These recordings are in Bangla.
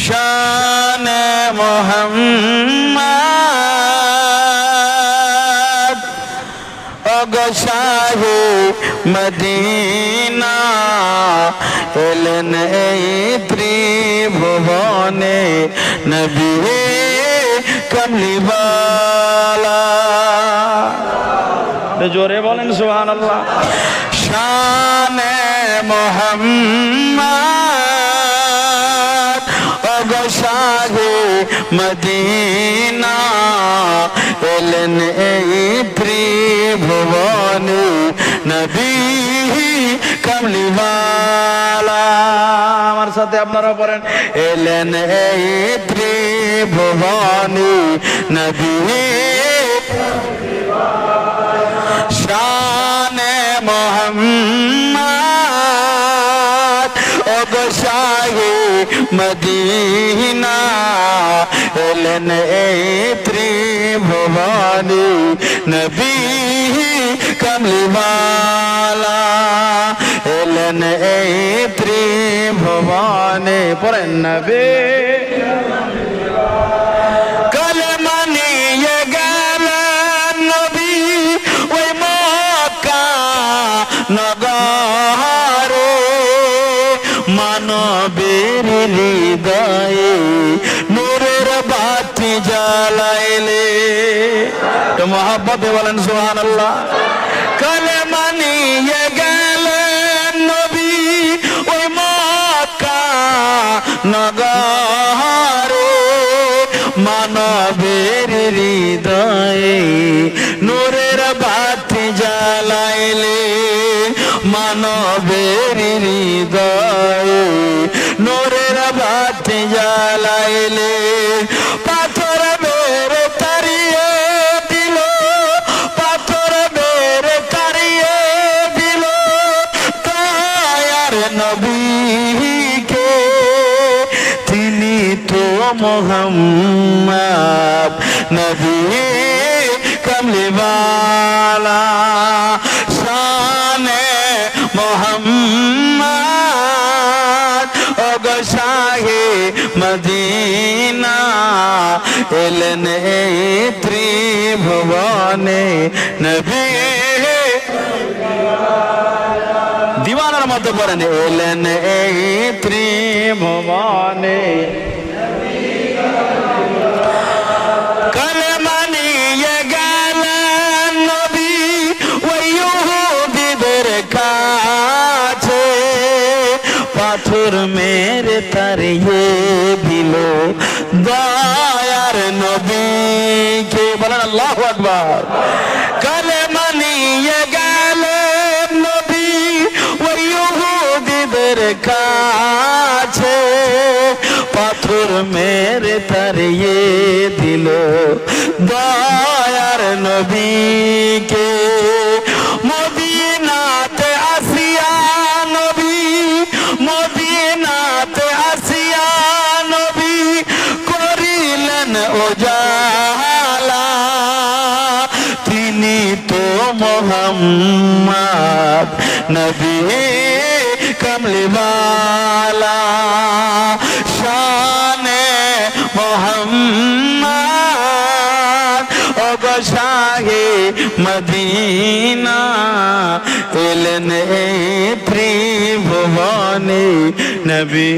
শান মোহাম্মদ। অগশাহে মদিনা এলেন এই ত্রিভুবনে নবী কমলিবালা জোরে বলেন সুহান আল্লাহ শান মোহাম্মদ। অগশাহে মদিনা, এলেন এই ত্রিভুবনে নবী কমলিওয়ালা। আমার সাথে আপনারা পড়েন এলেন এই ত্রিভুবনে নবী শান মোহাম্মদ অবশাহে মদিনা এলেন এই ত্রিভুবনে নবী কমলিওয়ালা এলেন এই ত্রিভুবনে মহাব্বতে বলেন সুহান আল্লাহ কলমা নিয়ে গেলেন নবী ওই মক্কা নগরে। মানবের হৃদয়ে নূরের বাতি জ্বালাইলে মানবের হৃদয়ে নূরের বাতি জ্বালাইলে মোহাম্মদ নবী কমলিওয়ালা শানে মোহাম্মদ অগশাহে মদিনা এলেন ত্রিভুবনে নবী দিওয়ানার মতো পড়েন এলেন এই ত্রিভুবনে পাথর মেরে তারিয়ে দিল দয়ার নবীকে বলেন আল্লাহ আকবার? কলমা নিয়ে গেলেন নবী ওই ইহুদিদের কাছে। পাথর মেরে তারিয়ে দিল দয়ার নবীকে মোহাম্মদ নবী কমলিওয়ালা। শানে মোহাম্মদ অগশাহে মদিনা। এলেন ত্রিভুবনে নবী।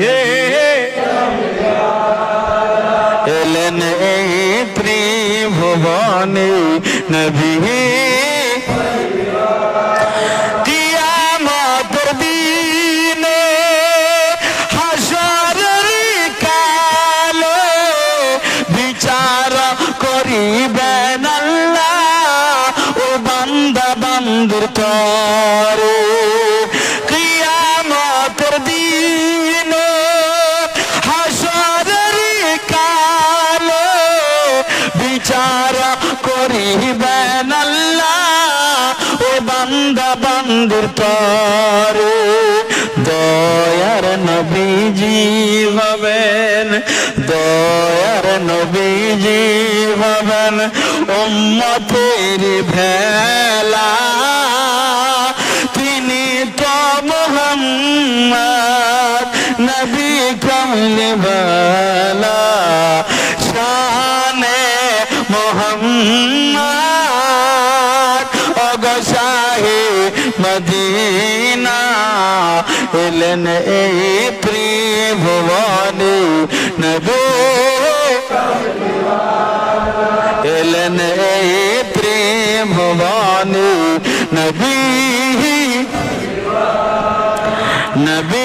এলেন ত্রিভুবনে নবী। করিবেন আল্লাহ ও বান্দা বান্দুর তরে। কিয়ামতের দিনে হাসরের কালে বিচার করিবেন আল্লাহ ও বান্দা বান্দির তরে। দয়ার নবীজি হবেন দয়ার নবীজি হবেন উম্মতের ভেলা। তিনি তো মোহাম্মদ নবী কমলে এলেন এই ত্রিভুবনে নবী এলেন এই ত্রিভুবনে নবী নবী